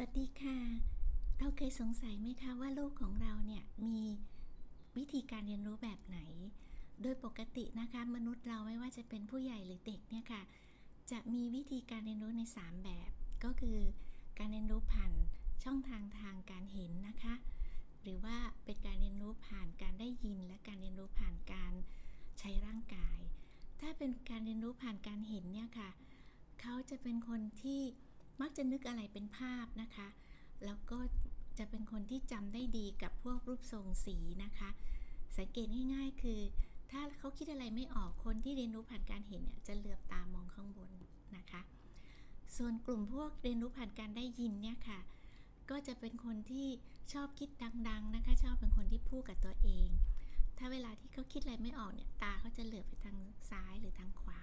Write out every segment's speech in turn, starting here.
สวัสดีค่ะ เราเคยสงสัยไหมคะว่าลูกของเราเนี่ยมีวิธีการเรียนรู้แบบไหน โดยปกตินะคะมนุษย์เราไม่ว่าจะเป็นผู้ใหญ่หรือเด็กเนี่ยค่ะ จะมีวิธีการเรียนรู้ใน 3 แบบ ก็คือการเรียนรู้ผ่านช่องทางทางการเห็นนะคะ หรือว่าเป็นการเรียนรู้ผ่านการได้ยิน และการเรียนรู้ผ่านการใช้ร่างกาย ถ้าเป็นการเรียนรู้ผ่านการเห็นเนี่ยค่ะ เขาจะเป็นคนที่ มักจะนึกอะไรเป็นภาพนะคะ แล้วก็จะเป็นคนที่จำได้ดีกับพวกรูปทรงสีนะคะ สังเกตง่ายๆ คือ ถ้าเขาคิดอะไรไม่ออกคนที่เรียนรู้ผ่านการเห็นเนี่ยจะเหลือบตามองข้างบนนะคะ ส่วนกลุ่มพวกเรียนรู้ผ่านการได้ยินเนี่ยค่ะ ก็จะเป็นคนที่ชอบคิดดัง ๆนะคะ ชอบเป็นคนที่พูดกับตัวเอง ถ้าเวลาที่เขาคิดอะไรไม่ออกเนี่ยตาเขาจะเหลือบไปทางซ้ายหรือทางขวา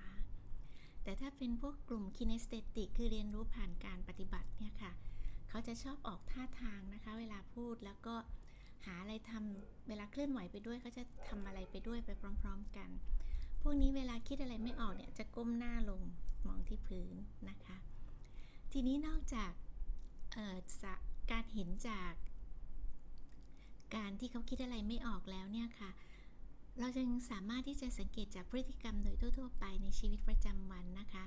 ถ้าเป็นพวกกลุ่ม kinesthetic คือเรียนรู้ผ่านการปฏิบัติเนี่ยค่ะ เขาจะชอบออกท่าทางนะคะ เวลาพูดแล้วก็หาอะไรทำเวลาเคลื่อนไหวไปด้วยเขาจะทำอะไรไปด้วยไปพร้อม ๆ กัน พวกนี้เวลาคิดอะไรไม่ออกเนี่ยจะก้มหน้าลงมองที่พื้นนะคะ ทีนี้นอกจากการเห็นจาก การที่เขาคิดอะไรไม่ออกแล้วเนี่ยค่ะ เราจึงสามารถที่จะสังเกตจากพฤติกรรมโดยทั่วๆไปในชีวิตประจำวันนะคะ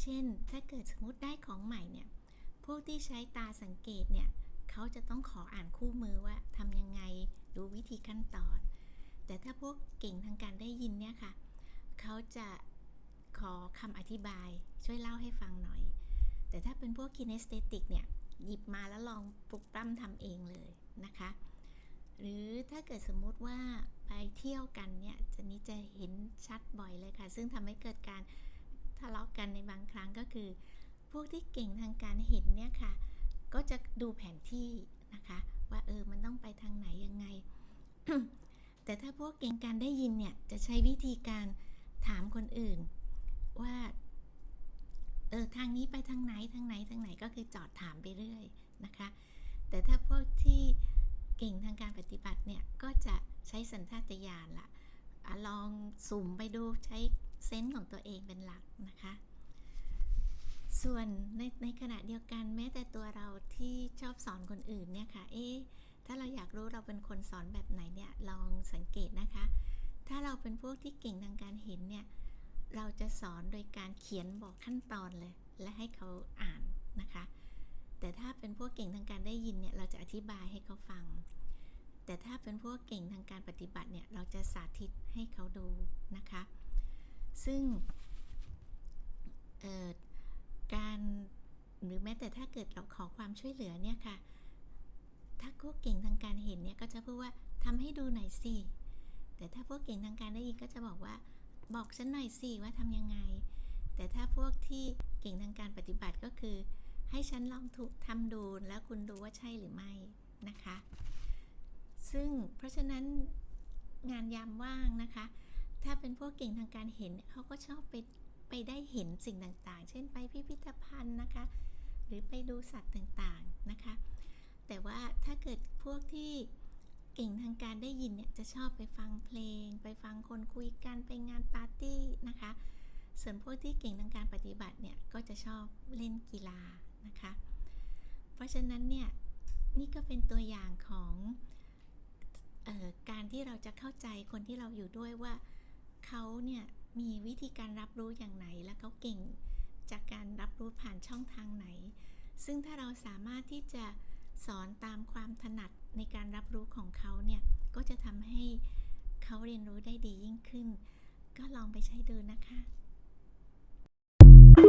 เช่น ถ้าเกิดสมมติได้ของใหม่เนี่ยพวกที่ใช้ตาสังเกตเนี่ยเขาจะต้องขออ่านคู่มือว่าทำยังไงดูวิธีขั้นตอน แต่ถ้าพวกเก่งทางการได้ยินเนี่ยค่ะเขาจะขอคำอธิบายช่วยเล่าให้ฟังหน่อย แต่ถ้าเป็นพวก kinesthetic เนี่ยหยิบมาแล้วลองปลุกปล้ำทำเองเลยนะคะ หรือถ้าเกิดสมมุติว่า ไปเที่ยวกันเนี่ยจะนี้จะเห็นชัดบ่อยเลยค่ะ ซึ่งทำให้เกิดการทะเลาะกันในบางครั้งก็คือ พวกที่เก่งทางการเห็นเนี่ยค่ะ ก็จะดูแผนที่นะคะ ว่าเออมันต้องไปทางไหนยังไง แต่ถ้าพวกเก่งการได้ยินเนี่ยจะใช้วิธีการถามคนอื่น ว่าเออทางนี้ไปทางไหนทางไหนทางไหนก็คือจอดถามไปเรื่อยนะคะ แต่ถ้าพวกที่ เก่งทางการปฏิบัติเนี่ยก็จะใช้สัญชาตญาณละลองสุ่มไปดูใช้เซนส์ของตัวเองเป็นหลักนะคะ ส่วนในในขณะเดียวกันแม้แต่ตัวเราที่ชอบสอนคนอื่นเนี่ยค่ะ เอ๊ะถ้าเราอยากรู้เราเป็นคนสอนแบบไหนเนี่ยลองสังเกตนะคะ ถ้าเราเป็นพวกที่เก่งทางการเห็นเนี่ยเราจะสอนโดยการเขียนบอกขั้นตอนเลย และให้เขาอ่านนะคะ แต่ถ้าเป็นพวกเก่งทางการได้ยินเนี่ยเราจะอธิบายให้เขาฟัง แต่ถ้าเป็นพวกเก่งทางการปฏิบัติเนี่ยเราจะสาธิตให้เขาดูนะคะ ซึ่งการหรือแม้แต่ถ้าเกิดเราขอความช่วยเหลือเนี่ยค่ะ ถ้าพวกเก่งทางการเห็นเนี่ยก็จะพูดว่าทำให้ดูหน่อยสิ แต่ถ้าพวกเก่งทางการได้ยินก็จะบอกว่าบอกฉันหน่อยสิว่าทำยังไง แต่ถ้าพวกที่เก่งทางการปฏิบัติก็คือ ให้ฉันลองถูกทำดูแล้วคุณดูว่าใช่หรือไม่นะคะ ซึ่งเพราะฉะนั้นงานยามว่างนะคะ ถ้าเป็นพวกเก่งทางการเห็นเขาก็ชอบไปไปได้เห็นสิ่งต่างๆ เช่นไปพิพิธภัณฑ์นะคะ หรือไปดูสัตว์ต่างๆนะคะ แต่ว่าถ้าเกิดพวกที่เก่งทางการได้ยินเนี่ยจะชอบไปฟังเพลง ไปฟังคนคุยกันไปงานปาร์ตี้นะคะ ส่วนพวกที่เก่งทางการปฏิบัติเนี่ยก็จะชอบเล่นกีฬานะคะ เพราะฉะนั้นเนี่ยนี่ก็เป็นตัวอย่างของการที่เราจะเข้าใจคนที่เราอยู่ด้วยว่าเขาเนี่ยมีวิธีการรับรู้อย่างไหน และเขาเก่งจากการรับรู้ผ่านช่องทางไหน ซึ่งถ้าเราสามารถที่จะสอนตามความถนัดในการรับรู้ของเขาเนี่ยก็จะทำให้เขาเรียนรู้ได้ดียิ่งขึ้น ก็ลองไปใช้ดูนะคะ